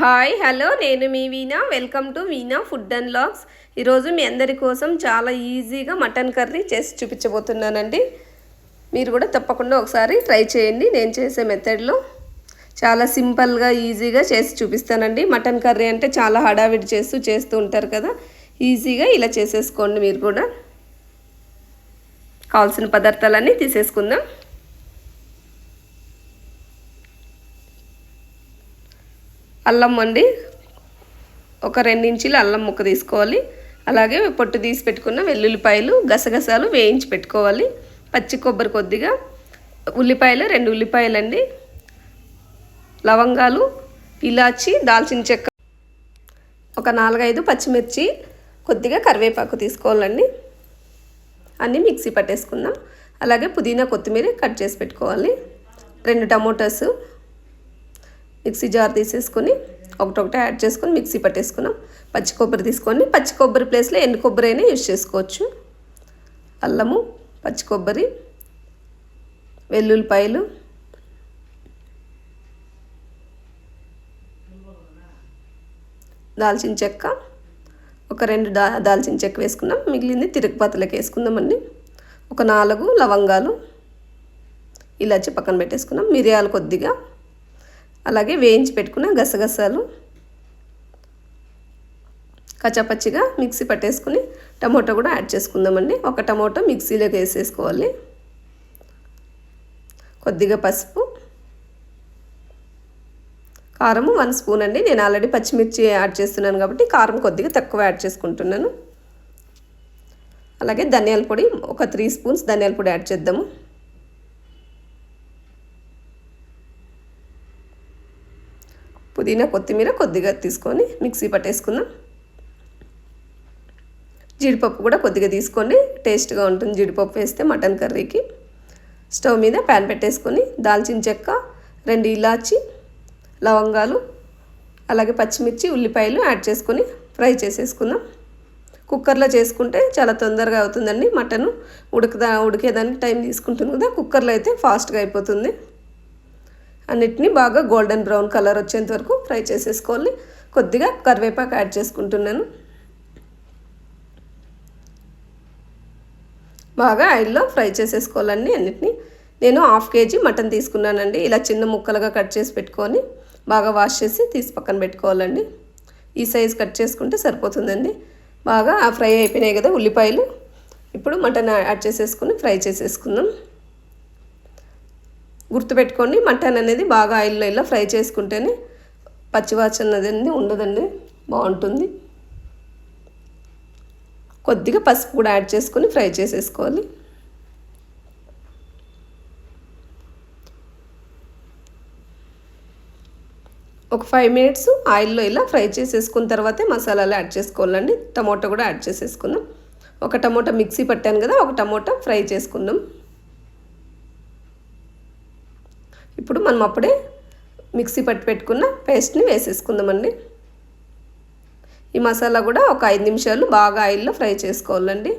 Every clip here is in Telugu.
హాయ్ హలో నేను మీ Veena. Welcome to Veena food and logs. ఈరోజు మీ అందరి కోసం చాలా ఈజీగా మటన్ కర్రీ చేసి చూపించబోతున్నానండి. మీరు కూడా తప్పకుండా ఒకసారి ట్రై చేయండి. నేను చేసే మెథడ్లో చాలా సింపుల్గా ఈజీగా చేసి చూపిస్తానండి. మటన్ కర్రీ అంటే చాలా హడావిడి చేస్తూ చేస్తూ ఉంటారు కదా. ఈజీగా ఇలా చేసేసుకోండి మీరు కూడా. కావాల్సిన పదార్థాలన్నీ తీసేసుకుందాం. అల్లం అండి. ఒక రెండించీలు అల్లం ముక్క తీసుకోవాలి. అలాగే పొట్టు తీసి పెట్టుకున్న వెల్లుల్లిపాయలు గసగసాలు వేయించి పెట్టుకోవాలి. పచ్చి కొబ్బరి కొద్దిగా. ఉల్లిపాయలు రెండు ఉల్లిపాయలు అండి లవంగాలు ఇలాచి దాల్చిన చెక్క. ఒక నాలుగైదు పచ్చిమిర్చి కొద్దిగా కరివేపాకు తీసుకోవాలండి. అన్నీ మిక్సీ పట్టేసుకుందాం. అలాగే పుదీనా కొత్తిమీర కట్ చేసి పెట్టుకోవాలి. రెండు టమోటాస్ మిక్సీ జార్ తీసేసుకొని ఒకటొకటి యాడ్ చేసుకొని మిక్సీ పట్టేసుకున్నాం. పచ్చి కొబ్బరి తీసుకొని పచ్చి కొబ్బరి ప్లేస్లో ఎండు కొబ్బరి అయినా యూజ్ చేసుకోవచ్చు. అల్లము పచ్చి కొబ్బరి వెల్లుల్లిపాయలు దాల్చిన చెక్క ఒక రెండు దా దాల్చిన చెక్క వేసుకున్నాం. మిగిలింది తిరుగుపాతలకు వేసుకుందామండి. ఒక నాలుగు లవంగాలు ఇలాచి పక్కన పెట్టేసుకున్నాం. మిరియాలు కొద్దిగా అలాగే వేయించి పెట్టుకున్న గసగసాలు కచ్చాపచ్చిగా మిక్సీ పట్టేసుకుని టమోటా కూడా యాడ్ చేసుకుందామండి. ఒక టమోటా మిక్సీలోకి వేసేసుకోవాలి. కొద్దిగా పసుపు కారం వన్ స్పూన్ అండి. నేను ఆల్రెడీ పచ్చిమిర్చి యాడ్ చేస్తున్నాను కాబట్టి కారం కొద్దిగా తక్కువ యాడ్ చేసుకుంటున్నాను. అలాగే ధనియాల పొడి ఒక త్రీ స్పూన్స్ ధనియాల పొడి యాడ్ చేద్దాము. పుదీనా కొత్తిమీర కొద్దిగా తీసుకొని మిక్సీ పట్టేసుకుందాం. జీడిపప్పు కూడా కొద్దిగా తీసుకోండి టేస్ట్గా ఉంటుంది. జీడిపప్పు వేస్తే మటన్ కర్రీకి. స్టవ్ మీద ప్యాన్ పెట్టేసుకొని దాల్చిన చెక్క రెండు ఇలాచి లవంగాలు అలాగే పచ్చిమిర్చి ఉల్లిపాయలు యాడ్ చేసుకొని ఫ్రై చేసేసుకుందాం. కుక్కర్లో చేసుకుంటే చాలా తొందరగా అవుతుందండి మటన్. ఉడకదా ఉడికేదానికి టైం తీసుకుంటుంది కదా కుక్కర్లో అయితే ఫాస్ట్గా అయిపోతుంది. అన్నిటినీ బాగా గోల్డెన్ బ్రౌన్ కలర్ వచ్చేంత వరకు ఫ్రై చేసేసుకోవాలి. కొద్దిగా కరివేపాకు యాడ్ చేసుకుంటున్నాను. బాగా ఆయిల్లో ఫ్రై చేసేసుకోవాలండి అన్నిటినీ. నేను హాఫ్ కేజీ మటన్ తీసుకున్నానండి. ఇలా చిన్న ముక్కలుగా కట్ చేసి పెట్టుకొని బాగా వాష్ చేసి తీసి పక్కన పెట్టుకోవాలండి. ఈ సైజ్ కట్ చేసుకుంటే సరిపోతుందండి. బాగా ఫ్రై అయిపోయినాయి కదా ఉల్లిపాయలు. ఇప్పుడు మటన్ యాడ్ చేసేసుకుని ఫ్రై చేసేసుకుందాం. గుర్తుపెట్టుకోండి మటన్ అనేది బాగా ఆయిల్లో ఇలా ఫ్రై చేసుకుంటేనే పచ్చివాసన అనేది ఉండదండి బాగుంటుంది. కొద్దిగా పసుపు కూడా యాడ్ చేసుకొని ఫ్రై చేసేసుకోవాలి. ఒక ఫైవ్ మినిట్స్ ఆయిల్లో ఇలా ఫ్రై చేసేసుకున్న తర్వాతే మసాలాలు యాడ్ చేసుకోవాలండి. టమోటా కూడా యాడ్ చేసేసుకుందాం. ఒక టమోటా మిక్సీ పట్టాను కదా ఒక టమోటా ఫ్రై చేసుకుందాం. ఇప్పుడు మనం అప్పుడే మిక్సీ పట్టి పెట్టుకున్న పేస్ట్ని వేసేసుకుందామండి. ఈ మసాలా కూడా ఒక ఐదు నిమిషాలు బాగా ఆయిల్లో ఫ్రై చేసుకోవాలండి.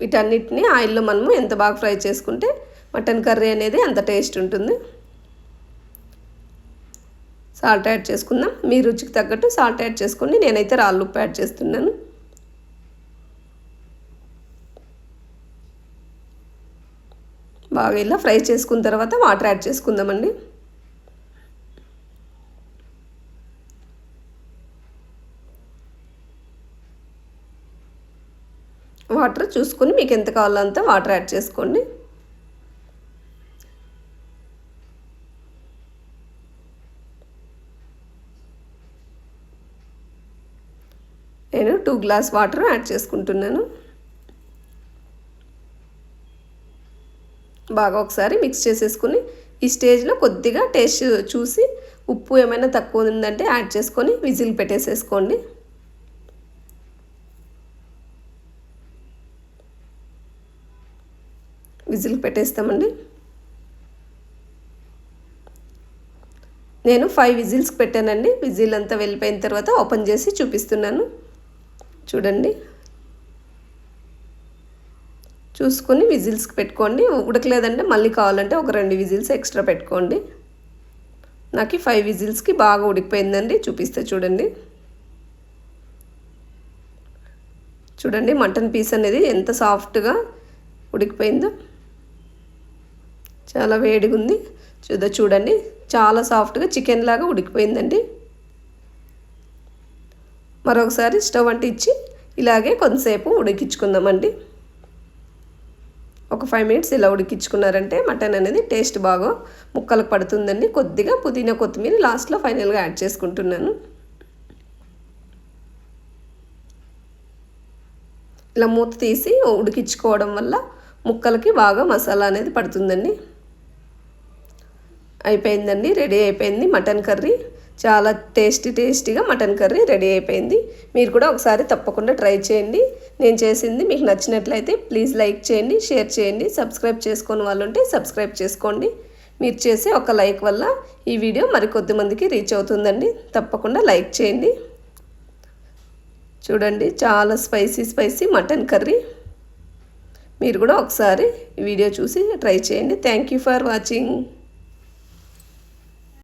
వీటన్నిటిని ఆయిల్లో మనము ఎంత బాగా ఫ్రై చేసుకుంటే మటన్ కర్రీ అనేది అంత టేస్ట్ ఉంటుంది. సాల్ట్ యాడ్ చేసుకుందాం. మీ రుచికి తగ్గట్టు సాల్ట్ యాడ్ చేసుకోండి నేనైతే రాళ్ళు ఉప్పు యాడ్ చేస్తున్నాను. బాగా ఇలా ఫ్రై చేసుకున్న తర్వాత వాటర్ యాడ్ చేసుకుందామండి. వాటర్ చూసుకొని మీకు ఎంత కావాలో అంత వాటర్ యాడ్ చేసుకోండి. నేను టూ గ్లాస్ వాటర్ యాడ్ చేసుకుంటున్నాను. బాగా ఒకసారి మిక్స్ చేసేసుకుని ఈ స్టేజ్లో కొద్దిగా టేస్ట్ చూసి ఉప్పు ఏమైనా తక్కువ ఉందంటే యాడ్ చేసుకొని విజిల్ పెట్టేసేసుకోండి. విజిల్ పెట్టేస్తామండి. నేను ఫైవ్ విజిల్స్ పెట్టానండి. విజిల్ అంతా వెళ్ళిపోయిన తర్వాత ఓపెన్ చేసి చూపిస్తున్నాను. చూడండి. చూసుకొని విజిల్స్కి పెట్టుకోండి. ఉడకలేదంటే మళ్ళీ కావాలంటే ఒక రెండు విజిల్స్ ఎక్స్ట్రా పెట్టుకోండి. నాకు ఫైవ్ విజిల్స్కి బాగా ఉడికిపోయిందండి. చూపిస్తే చూడండి. చూడండి మటన్ పీస్ అనేది ఎంత సాఫ్ట్గా ఉడికిపోయిందో. చాలా వేడిగా ఉంది. చూద్దా చూడండి. చాలా సాఫ్ట్గా చికెన్ లాగా ఉడికిపోయిందండి. మరొకసారి స్టవ్ అంటే ఇచ్చి ఇలాగే కొంతసేపు ఉడికించుకుందామండి. ఒక ఫైవ్ మినిట్స్ ఇలా ఉడికించుకున్నారంటే మటన్ అనేది టేస్ట్ బాగా ముక్కలకు పడుతుందండి. కొద్దిగా పుదీనా కొత్తిమీర లాస్ట్లో ఫైనల్గా యాడ్ చేసుకుంటున్నాను. ఇలా మూత తీసి ఉడికించుకోవడం వల్ల ముక్కలకి బాగా మసాలా అనేది పడుతుందండి. అయిపోయిందండి రెడీ అయిపోయింది మటన్ కర్రీ చాలా టేస్టీ టేస్టీగా మటన్ కర్రీ రెడీ అయిపోయింది. మీరు కూడా ఒకసారి తప్పకుండా ట్రై చేయండి. నేను చేసింది మీకు నచ్చినట్లయితే ప్లీజ్ లైక్ చేయండి షేర్ చేయండి సబ్స్క్రైబ్ చేసుకుని వాళ్ళు ఉంటే సబ్స్క్రైబ్ చేసుకోండి. మీరు చేసే ఒక లైక్ వల్ల ఈ వీడియో మరికొద్ది మందికి రీచ్ అవుతుందండి. తప్పకుండా లైక్ చేయండి. చూడండి చాలా స్పైసీ స్పైసీ మటన్ కర్రీ. మీరు కూడా ఒకసారి వీడియో చూసి ట్రై చేయండి. Thank you for watching.